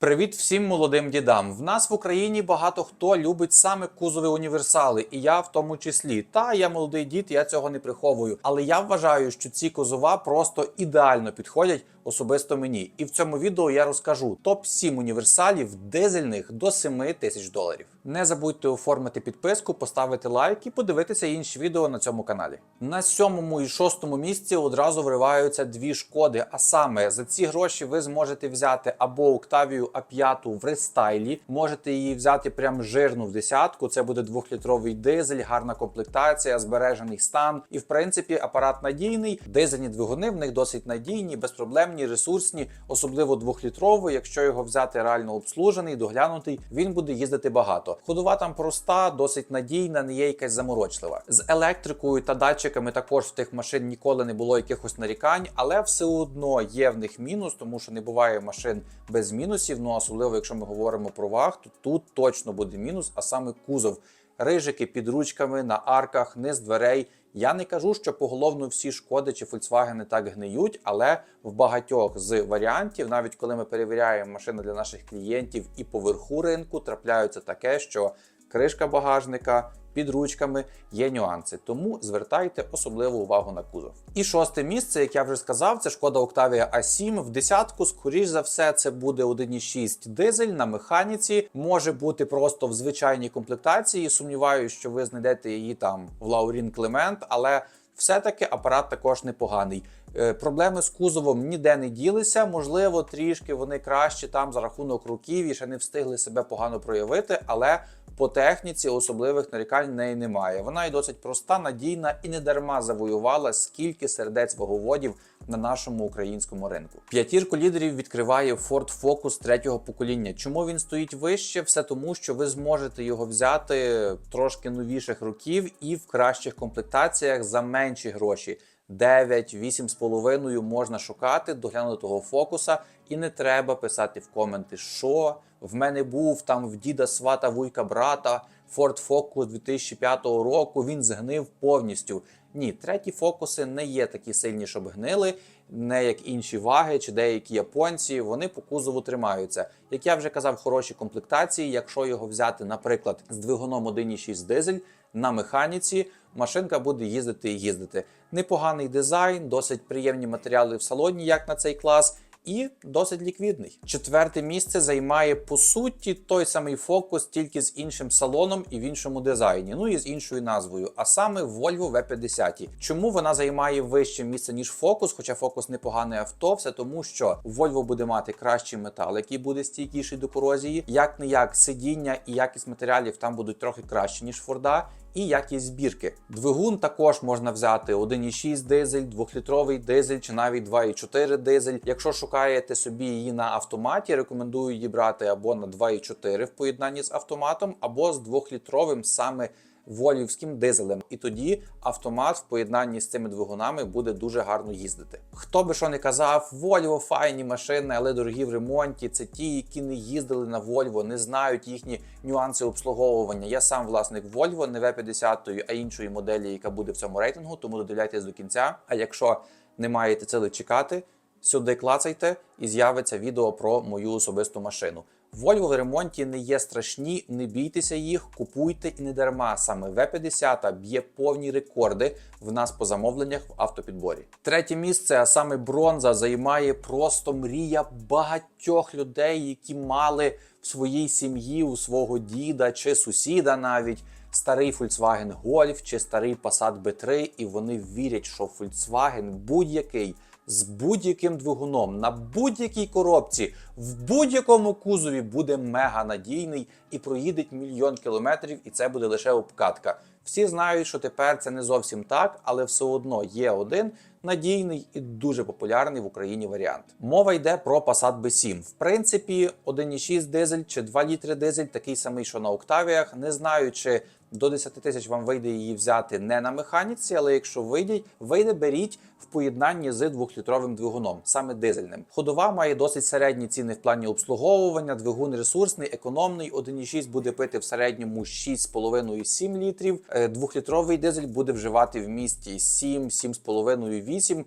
Привіт всім молодим дідам. В нас в Україні багато хто любить саме кузови універсали, і я в тому числі. Та я молодий дід, я цього не приховую. Але я вважаю, що ці кузова просто ідеально підходять особисто мені. І в цьому відео я розкажу топ 7 універсалів дизельних до 7 тисяч доларів. Не забудьте оформити підписку, поставити лайк і подивитися інші відео на цьому каналі. На сьомому і шостому місці одразу вриваються дві шкоди. А саме за ці гроші ви зможете взяти або Octavia А5 в рестайлі, можете її взяти прям жирну в десятку. Це буде двохлітровий дизель, гарна комплектація, збережений стан. І в принципі апарат надійний. Дизельні двигуни в них досить надійні, безпроблемні, ресурсні, особливо двохлітровий. Якщо його взяти реально обслужений, доглянутий, він буде їздити багато. Ходова там проста, досить надійна, не є якась заморочлива. З електрикою та датчиками також в тих машин ніколи не було якихось нарікань, але все одно є в них мінус, тому що не буває машин без мінусів. Ну особливо, якщо ми говоримо про ваг, то тут точно буде мінус, а саме кузов. Рижики під ручками на арках, низ дверей. Я не кажу, що поголовно всі шкоди чи фольксвагени так гниють, але в багатьох з варіантів, навіть коли ми перевіряємо машини для наших клієнтів і поверху ринку, трапляються таке, що кришка багажника. Під ручками є нюанси, тому звертайте особливу увагу на кузов. І шосте місце, як я вже сказав, це шкода Octavia A7. В десятку, скоріш за все, це буде 1.6 дизель на механіці. Може бути просто в звичайній комплектації. Сумніваюся, що ви знайдете її там в Laurін Клемент, але все-таки апарат також непоганий. Е, Проблеми з кузовом ніде не ділися. Можливо, трішки вони кращі там за рахунок руків і ще не встигли себе погано проявити, але по техніці особливих нарікань в неї немає. Вона і досить проста, надійна і не дарма завоювала скільки сердець ваговодів на нашому українському ринку. П'ятірку лідерів відкриває Ford Focus третього покоління. Чому він стоїть вище? Все тому, що ви зможете його взяти трошки новіших років і в кращих комплектаціях за менші гроші. 9, 8,5 можна шукати доглянутого фокуса, і не треба писати в коменти, що в мене був там в діда свата вуйка брата Ford Focus 2005 року. Він згнив повністю. Ні, треті фокуси не є такі сильні, щоб гнили, не як інші ваги чи деякі японці. Вони по кузову тримаються. Як я вже казав, хороші комплектації. Якщо його взяти, наприклад, з двигуном 1.6 дизель на механіці, машинка буде їздити і їздити. Непоганий дизайн, досить приємні матеріали в салоні, як на цей клас. І досить ліквідний. Четверте місце займає по суті той самий фокус, тільки з іншим салоном і в іншому дизайні, ну і з іншою назвою, а саме Volvo V50. Чому вона займає вище місце ніж фокус? Хоча фокус непогане авто, все тому, що Volvo буде мати кращий метал, який буде стійкіший до корозії. Як не як сидіння і якість матеріалів там будуть трохи краще ніж Форда і якість збірки. Двигун також можна взяти 1,6 дизель, 2-літровий дизель чи навіть 2,4 дизель. Якщо шукаєте собі її на автоматі, рекомендую її брати або на 2,4 в поєднанні з автоматом, або з 2-літровим саме волівським дизелем. І тоді автомат в поєднанні з цими двигунами буде дуже гарно їздити. Хто би що не казав, Volvo файні машини, але дорогі в ремонті. Це ті, які не їздили на Volvo, не знають їхні нюанси обслуговування. Я сам власник Volvo, не V50, а іншої моделі, яка буде в цьому рейтингу, тому додивляйтесь до кінця. А якщо не маєте сили чекати, сюди клацайте і з'явиться відео про мою особисту машину. Volvo в ремонті не є страшні, не бійтеся їх, купуйте і не дарма. Саме V50 б'є повні рекорди в нас по замовленнях в автопідборі. Третє місце, а саме бронза, займає просто мрія багатьох людей, які мали в своїй сім'ї у свого діда чи сусіда навіть. Старий Volkswagen Golf чи старий Passat B3, і вони вірять, що Volkswagen будь-який з будь-яким двигуном на будь-якій коробці в будь-якому кузові буде мега надійний і проїде мільйон кілометрів, і це буде лише обкатка. Всі знають, що тепер це не зовсім так, але все одно є один надійний і дуже популярний в Україні варіант. Мова йде про Passat B7. В принципі, 1,6 дизель чи 2 літри дизель, такий самий, що на Октавіях. Не знаю, чи до 10 тисяч вам вийде її взяти не на механіці, але якщо вийде, вийде, беріть в поєднанні з 2-літровим двигуном, саме дизельним. Ходова має досить середні ціни в плані обслуговування, двигун ресурсний, економний. 1,6 буде пити в середньому 6,5-7 літрів. 2-літровий дизель буде вживати в місті 7, 7,5, 8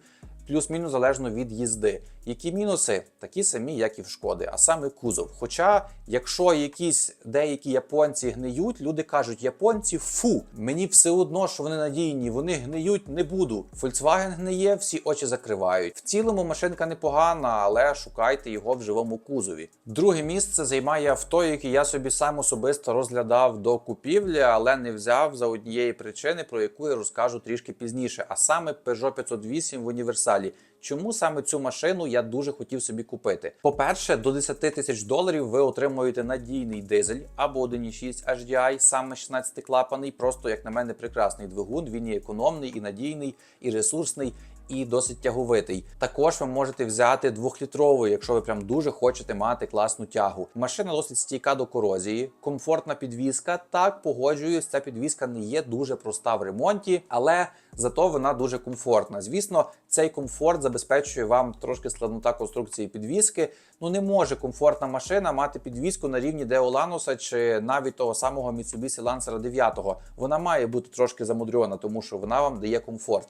плюс-мінус залежно від їзди. Які мінуси? Такі самі, як і в шкоди, а саме кузов. Хоча, якщо якісь деякі японці гниють, люди кажуть, японці фу, мені все одно, що вони надійні, вони гниють, не буду. Volkswagen гниє, всі очі закривають. В цілому машинка непогана, але шукайте його в живому кузові. Друге місце займає авто, яке я собі сам особисто розглядав до купівлі, але не взяв за однієї причини, про яку я розкажу трішки пізніше, а саме Peugeot 508 в універсалі. Чому саме цю машину я дуже хотів собі купити? По-перше, до 10 тисяч доларів ви отримуєте надійний дизель або 1.6 HDI, саме 16 клапаний. Просто як на мене, прекрасний двигун. Він і економний, і надійний, і ресурсний. І досить тяговитий. Також ви можете взяти двохлітровий, якщо ви прям дуже хочете мати класну тягу. Машина досить стійка до корозії, комфортна підвізка. Так погоджуюсь, ця підвізка не є дуже проста в ремонті, але зато вона дуже комфортна. Звісно, цей комфорт забезпечує вам трошки складнота конструкції підвіски. Ну не може комфортна машина мати підвіску на рівні Део Лануса чи навіть того самого Mitsubishi Lancer 9. Вона має бути трошки замудрена, тому що вона вам дає комфорт.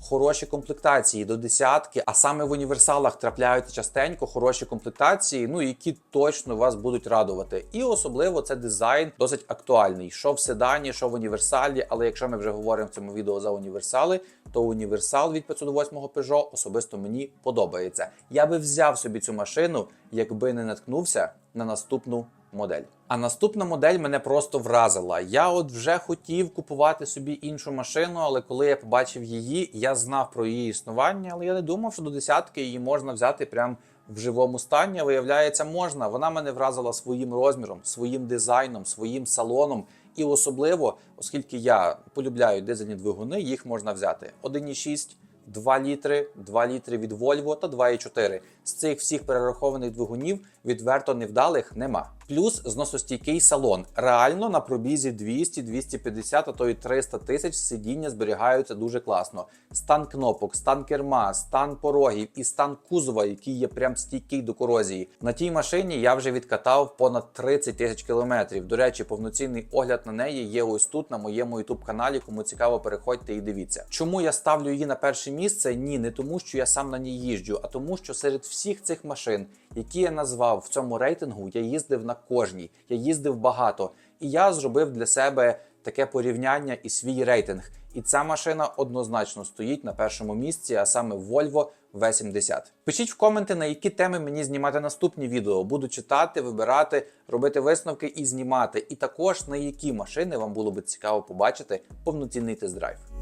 Хороші комплектації до десятки, а саме в універсалах трапляються частенько хороші комплектації, ну які точно вас будуть радувати. І особливо це дизайн досить актуальний. Що в седані, що в універсалі. Але якщо ми вже говоримо в цьому відео за універсали, то універсал від 508 Peugeot особисто мені подобається. Я би взяв собі цю машину, якби не наткнувся на наступну модель. А наступна модель мене просто вразила. Я от вже хотів купувати собі іншу машину, але коли я побачив її, я знав про її існування, але я не думав, що до десятки її можна взяти прям в живому стані. Виявляється, можна. Вона мене вразила своїм розміром, своїм дизайном, своїм салоном. І особливо, оскільки я полюбляю дизельні двигуни, їх можна взяти 1,6, 2 літри, 2 літри від Volvo та 2,4. З цих всіх перерахованих двигунів відверто невдалих нема. Плюс зносостійкий салон. Реально на пробізі 200, 250, а то й 300 тисяч сидіння зберігаються дуже класно. Стан кнопок, стан керма, стан порогів і стан кузова, який є прям стійкий до корозії. На тій машині я вже відкатав понад 30 тисяч кілометрів. До речі, повноцінний огляд на неї є ось тут на моєму youtube каналі. Кому цікаво, переходьте і дивіться. Чому я ставлю її на перше місце? Ні, не тому, що я сам на ній їжджу, а тому, що серед всіх цих машин, які я назвав в цьому рейтингу, я їздив на кожній. Я їздив багато, і я зробив для себе таке порівняння і свій рейтинг. І ця машина однозначно стоїть на першому місці, а саме Volvo V70. Пишіть в коменти, на які теми мені знімати наступні відео. Буду читати, вибирати, робити висновки і знімати. І також на які машини вам було би цікаво побачити повноцінний тест-драйв.